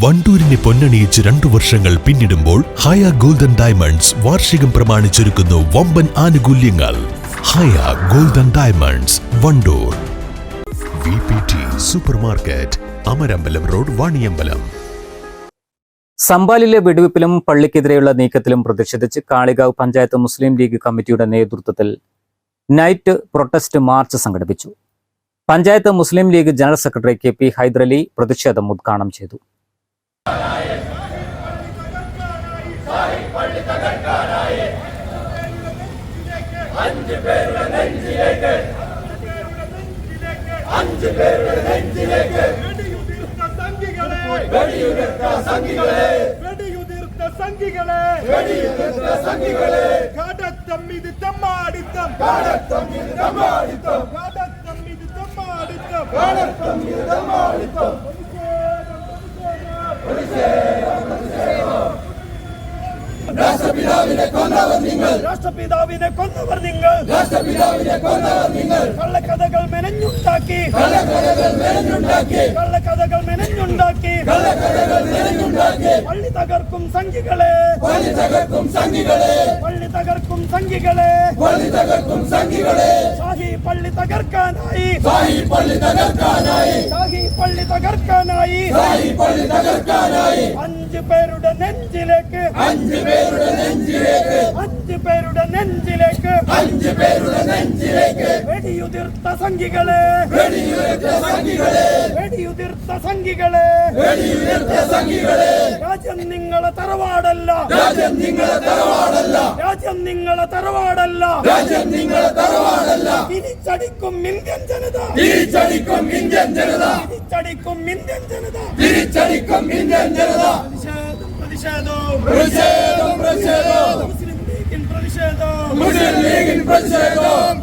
വണ്ടൂരിനെ പൊന്നണിയിച്ച് രണ്ടു വർഷങ്ങൾ പിന്നിടുമ്പോൾ ഹയ ഗോൾഡൻ ഡയമണ്ട്സ് വാർഷികം പ്രമാണിച്ചൊരുക്കുന്നു വമ്പൻ ആനുകൂല്യങ്ങൾ. Haya golden diamonds Wandoor. V P T super market Amarambalam road Vaniyambalam. സമ്പാലിലെ വെടിവെപ്പിലും പള്ളിക്കെതിരെയുള്ള നീക്കത്തിലും പ്രതിഷേധിച്ച് കാളികാവ് പഞ്ചായത്ത് മുസ്ലിം ലീഗ് കമ്മിറ്റിയുടെ നേതൃത്വത്തിൽ നൈറ്റ് പ്രൊട്ടസ്റ്റ് മാർച്ച് സംഘടിപ്പിച്ചു. Panchayat Muslim League general secretary K P Hydarali പ്രതിഷേധം ഉദ്ഘാടനം ചെയ്തു. വെടിയുതിർത്ത സംഘികളെ വെടിയുതിർത്ത സംഘികളെ വെടിയുതിർത്ത സംഘികളെ വെടിയുതിർത്ത സംഘികളെ കാടത്തം ഇത് തെമ്മാടിത്തം കാടത്തം ഇത് തെമ്മാടിത്തം കാടത്തം ഇത് തെമ്മാടിത്തം കാടത്തം ഇത് തെമ്മാടിത്തം രാഷ്ട്രപിതാവിനെ കൊന്നവർ നിങ്ങൾ. രാഷ്ട്രപിതാവിനെ കൊന്നവർ നിങ്ങൾ. രാഷ്ട്രപിതാവിനെ കൊന്നവർ നിങ്ങൾ. കള്ളക്കഥകൾ മെനഞ്ഞുണ്ടാക്കി. കള്ളക്കഥകൾ മെനഞ്ഞുണ്ടാക്കി. കള്ളക്കഥകൾ മെനഞ്ഞുണ്ടാക്കി. കള്ളക്കഥകൾ മെനഞ്ഞുണ്ടാക്കി. പള്ളി തകർക്കും സംഘികളെ. പള്ളി തകർക്കും സംഘികളെ. പള്ളി തകർക്കും സംഘികളെ. പള്ളി തകർക്കും സംഘികളെ. ഷാഹി പള്ളി തകർക്കാനായി. ഷാഹി പള്ളി തകർക്കാനായി. ഷാഹി പള്ളി തകർക്കാനായി. ഷാഹി പള്ളി തകർക്കാനായി. പേരുടെ നെഞ്ചിലേക്ക്. അഞ്ച് പേരുടെ നെഞ്ചിലേക്ക്. അഞ്ച് പേരുടെ നെഞ്ചിലേക്ക്. അഞ്ച് പേരുടെ നെഞ്ചിലേക്ക്. വെടിയുതിർത്ത സംഘികളെ. വെടിയുതിർത്ത സംഘികളെ. വെടിയുതിർത്ത സംഘികളെ വെടിയുതിർത്ത സംഘികളെ രാജ്യം നിങ്ങളെ തറവാടല്ല. രാജ്യം നിങ്ങളെ തറവാടല്ല. രാജ്യം നിങ്ങളെ തറവാടല്ല. രാജ്യം നിങ്ങളെ തറവാടല്ല. തിരിച്ചടിക്കും ഇന്ത്യൻ ജനത. തിരിച്ചടിക്കും ഇന്ത്യൻ ജനത. തിരിച്ചടിക്കും ഇന്ത്യൻ ജനത. തിരിച്ചടിക്കും ഇന്ത്യൻ ജനത. പ്രതിഷേധം. പ്രതിഷേധം പ്രതിഷേധം. മുസ്ലിം ലീഗിൻ പ്രതിഷേധം. മുസ്ലിം ലീഗിൻ പ്രതിഷേധം.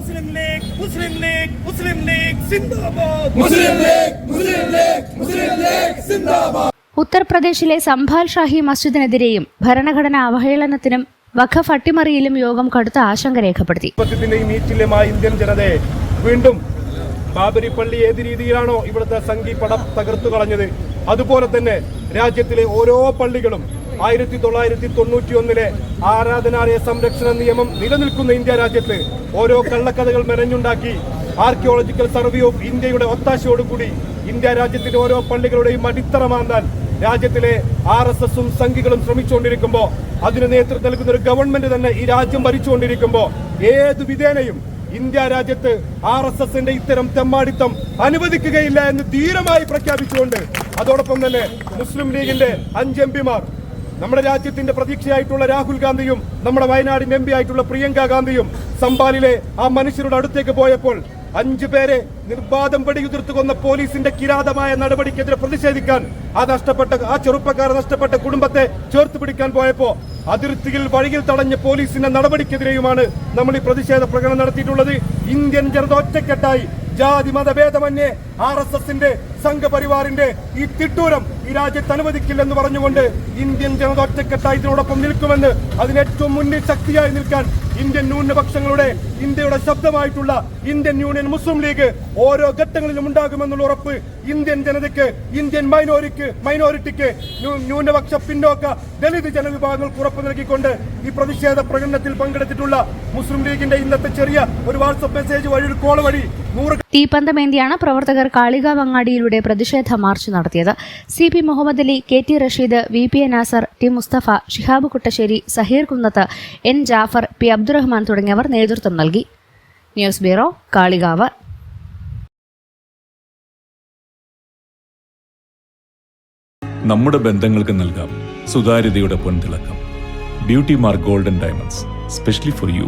മുസ്ലിം ലീഗ് മുസ്ലിം ലീഗ് സിന്ദാബാദ്. Muslim League Muslim League Muslim League സിന്ദാബാദ്. ഉത്തർപ്രദേശിലെ സംഭാൽ ഷാഹി മസ്ജിദിനെതിരെയും ഭരണഘടനാ അവഹേളനത്തിനും വഖഫ് അട്ടിമറിയിലും യോഗം കടുത്ത ആശങ്ക രേഖപ്പെടുത്തി. ഇന്ത്യൻ ജനതയെ വീണ്ടും ബാബരി പള്ളി ഏത് രീതിയിലാണോ ഇവിടുത്തെ സംഘി പടം തകർത്തു കളഞ്ഞത്? അതുപോലെ തന്നെ രാജ്യത്തിലെ ഓരോ പള്ളികളും ആയിരത്തി തൊള്ളായിരത്തി തൊണ്ണൂറ്റി ഒന്നിലെ ആരാധനാലയ സംരക്ഷണ നിയമം നിലനിൽക്കുന്ന ഇന്ത്യ രാജ്യത്ത് ഓരോ കള്ളക്കഥകൾ മെനഞ്ഞുണ്ടാക്കി ആർക്കിയോളജിക്കൽ സർവേ ഓഫ് ഇന്ത്യയുടെ ഒത്താശയോടുകൂടി ഇന്ത്യ രാജ്യത്തിന്റെ ഓരോ പള്ളികളുടെയും അടിത്തറ മാന്താൻ രാജ്യത്തിലെ ആർ എസ് എസും സംഘികളും ശ്രമിച്ചുകൊണ്ടിരിക്കുമ്പോൾ അതിന് നേതൃത്വം നൽകുന്ന ഒരു ഗവൺമെന്റ് തന്നെ ഈ രാജ്യം ഭരിച്ചുകൊണ്ടിരിക്കുമ്പോൾ ഏത് വിധേനയും ഇന്ത്യ രാജ്യത്ത് ആർ എസ് എസിന്റെ ഇത്തരം തെമ്മാടിത്തം അനുവദിക്കുകയില്ല എന്ന് ധീരമായി പ്രഖ്യാപിച്ചുകൊണ്ട് അതോടൊപ്പം തന്നെ മുസ്ലിം ലീഗിന്റെ അഞ്ച് എം പിമാർ നമ്മുടെ രാജ്യത്തിന്റെ പ്രതീക്ഷയായിട്ടുള്ള രാഹുൽ ഗാന്ധിയും നമ്മുടെ വയനാടിന്റെ എം ആയിട്ടുള്ള പ്രിയങ്ക ഗാന്ധിയും സംബാലിലെ ആ മനുഷ്യരുടെ അടുത്തേക്ക് പോയപ്പോൾ അഞ്ചു പേരെ നിർബാധം വെടിയുതിർത്ത് കൊന്ന പോലീസിന്റെ കിരാതമായ നടപടിക്കെതിരെ പ്രതിഷേധിക്കാൻ ആ നഷ്ടപ്പെട്ട ആ ചെറുപ്പക്കാർ നഷ്ടപ്പെട്ട കുടുംബത്തെ ചേർത്ത് പിടിക്കാൻ പോയപ്പോ അതിർത്തിയിൽ വഴിയിൽ തടഞ്ഞ പോലീസിന്റെ നടപടിക്കെതിരെയുമാണ് നമ്മൾ ഈ പ്രതിഷേധ പ്രകടനം നടത്തിയിട്ടുള്ളത്. ഇന്ത്യൻ ജനത ഒറ്റക്കെട്ടായി ജാതി മതഭേദമന്യേ ആർ എസ് എസിന്റെ സംഘപരിവാറിന്റെ ഈ തിട്ടൂരം ഈ രാജ്യത്ത് അനുവദിക്കില്ലെന്ന് പറഞ്ഞുകൊണ്ട് ഇന്ത്യൻ ജനത ഒറ്റക്കെട്ടായി ഇതിനോടൊപ്പം നിൽക്കുമെന്ന് അതിന് ഏറ്റവും മുന്നിൽ ശക്തിയായി നിൽക്കാൻ ഇന്ത്യൻ ന്യൂനപക്ഷങ്ങളുടെ ഇന്ത്യയുടെ ശബ്ദമായിട്ടുള്ള ഇന്ത്യൻ യൂണിയൻ മുസ്ലിം ലീഗ് ഓരോ ഘട്ടങ്ങളിലും ഉണ്ടാകുമെന്നുള്ള ഉറപ്പ് ഇന്ത്യൻ ജനതയ്ക്ക് ഇന്ത്യൻ മൈനോറിക്ക് മൈനോറിറ്റിക്ക് ന്യൂ- ന്യൂനപക്ഷ പിന്നോക്ക ദളിത് ജനവിഭാഗങ്ങൾക്ക് ഉറപ്പ് നൽകിക്കൊണ്ട് ഈ പ്രതിഷേധ പ്രകടനത്തിൽ പങ്കെടുത്തിട്ടുള്ള മുസ്ലിം ലീഗിന്റെ ഇന്നത്തെ ചെറിയ ഒരു വാട്സപ്പ് മെസ്സേജ് വഴി ഒരു കോൾ വഴി തീപ്പന്തമേന്തിയാണ് പ്രവർത്തകർ കാളികാവ് അങ്ങാടിയിലൂടെ പ്രതിഷേധ മാർച്ച് നടത്തിയത്. C P Muhammad Ali K T Rasheed V P A Nasar T Mustafa Shihab Kuttassery Saheer Kunnath N Jafar P Abdurahman തുടങ്ങിയവർ നേതൃത്വം നൽകി. News bureau Kalikavu. നമ്മുടെ ബന്ധങ്ങൾക്ക് beauty mark golden diamonds specially for you.